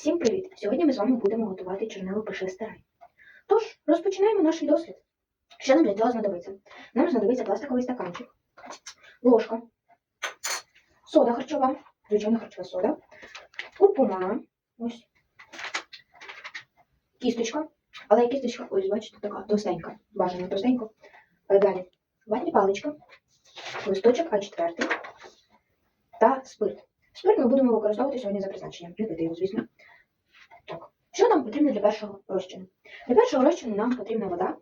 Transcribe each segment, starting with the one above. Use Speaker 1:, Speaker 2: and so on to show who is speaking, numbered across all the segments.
Speaker 1: Всім привіт! Сьогодні ми з вами будемо готувати чорнило пиши старай. Тож, розпочинаємо наш дослід. Що нам для цього знадобиться? Нам знадобиться пластиковий стаканчик, ложка, сода харчова, звичайна харчова сода, куркума, ось, кісточка, але кісточка, ось, бачите, така товстенька, бажано товстенько. Е, Далі, ватні паличка, листочок А4 та спирт. Спирт ми будемо використовувати сьогодні за призначенням. Не його, звісно. Так. Що нам потрібно для першого розчину? Для першого розчину нам потрібна вода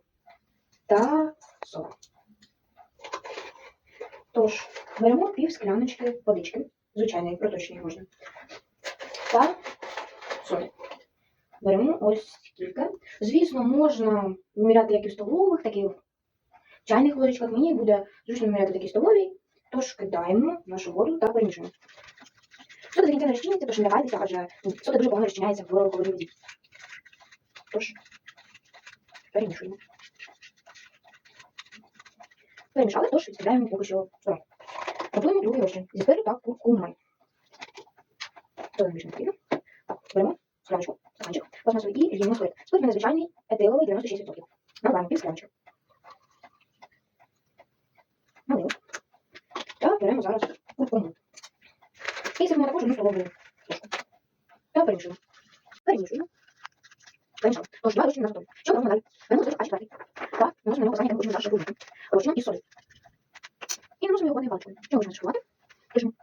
Speaker 1: та сода. Тож, беремо пів скляночки водички, звичайної, проточної можна. Та соди. Беремо ось скільки. Звісно, можна виміряти як і в столових, так і в чайних ложечках. Мені буде зручно виміряти такі столові. Тож кидаємо нашу воду та перемішуємо. Сода до не розчиняється, тож не лягайтеся, адже сода дуже погано розчиняється в холодній воді. Тож, перемішуємо. Перемішали, тож відставляємо поки що сторону. Готуємо другий розчин зі спирту та куркуми. Не потрібно. Так, беремо скляночку, стаканчик, пластмасовий і льємо спирт. Спирт мене звичайний етиловий 96%. Наливаємо пів скляночки. Налили. Та беремо зараз куркуму. І сипемо також одну столову ложку. Та перемішуємо. Перемішуємо. Перемішали. Тож два розчини на готові. Що робимо далі? Беремо листочок А4. Та наносимо на нього посадні, хочемо зараз шоколадку. Розчином і солі. І наносимо його водною паличкою. Що можна шоколади? Пишемо.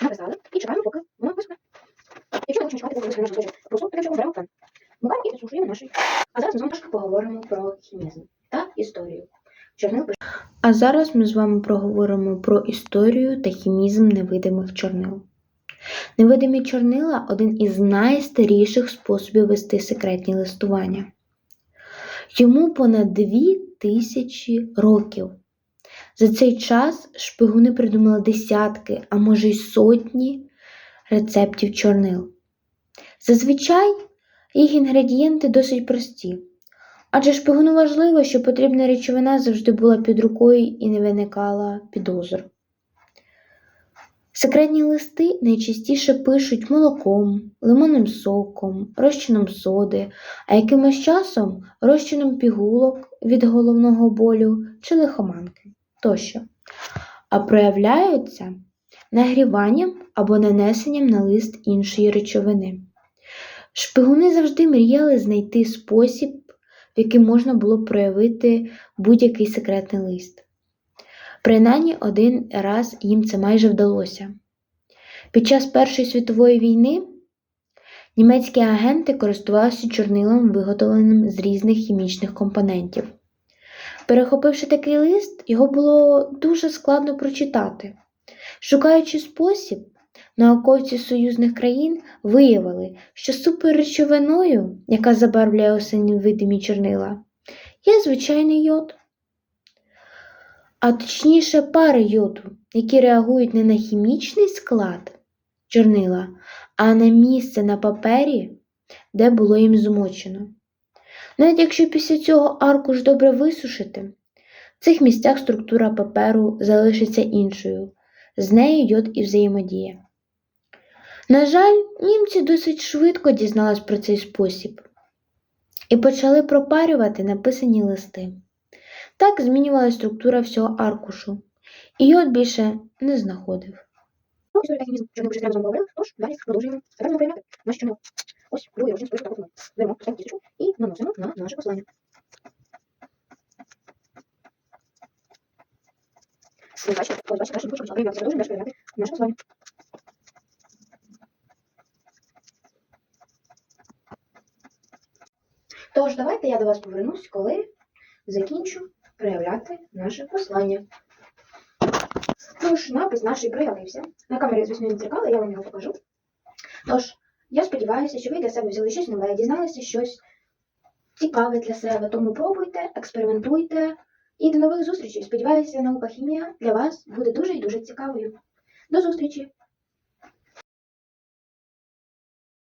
Speaker 1: Написали. І чекаємо, поки Якщо чекати, поки висохне наш листочок, просто таке, що беремо фен. Микаємо і підсушуємо наші. А зараз ми з вами трошки поговоримо про хімізм та історію. Чорнил.
Speaker 2: А зараз ми з вами проговоримо про історію та хімізм невидимих чорнил. Невидимі чорнила один із найстаріших способів вести секретні листування. Йому понад дві тисячі років. За цей час шпигуни придумали десятки, а може й сотні рецептів чорнил. Зазвичай їх інгредієнти досить прості. Адже шпигуну важливо, щоб потрібна речовина завжди була під рукою і не виникала підозр. Секретні листи найчастіше пишуть молоком, лимонним соком, розчином соди, а якимось часом розчином пігулок від головного болю чи лихоманки тощо. А проявляються нагріванням або нанесенням на лист іншої речовини. Шпигуни завжди мріяли знайти спосіб, в який можна було проявити будь-який секретний лист. Принаймні один раз їм це майже вдалося. Під час Першої світової війни німецькі агенти користувалися чорнилом, виготовленим з різних хімічних компонентів. Перехопивши такий лист, його було дуже складно прочитати. Шукаючи спосіб, науковці союзних країн виявили, що суперречовиною, яка забарвляє осені видимі чорнила, є звичайний йод. А точніше пари йоду, які реагують не на хімічний склад чорнила, а на місце на папері, де було їм змочено. Навіть якщо після цього аркуш добре висушити, в цих місцях структура паперу залишиться іншою, з нею йод і взаємодіє. На жаль, німці досить швидко дізнались про цей спосіб і почали пропарювати написані листи. Так змінювалася структура всього аркушу, і йод більше не знаходив.
Speaker 1: Ось другий і наносимо на наше послання. Тож, давайте я до вас повернусь, коли закінчу проявляти наше послання. Тож, напис наш проявився. На камері, звісно, не дзеркало, я вам його покажу. Тож, я сподіваюся, що ви для себе взяли щось нове, дізналися щось цікаве для себе. Тому пробуйте, експериментуйте і до нових зустрічей. Сподіваюся, наука хімія для вас буде дуже і дуже цікавою. До зустрічі!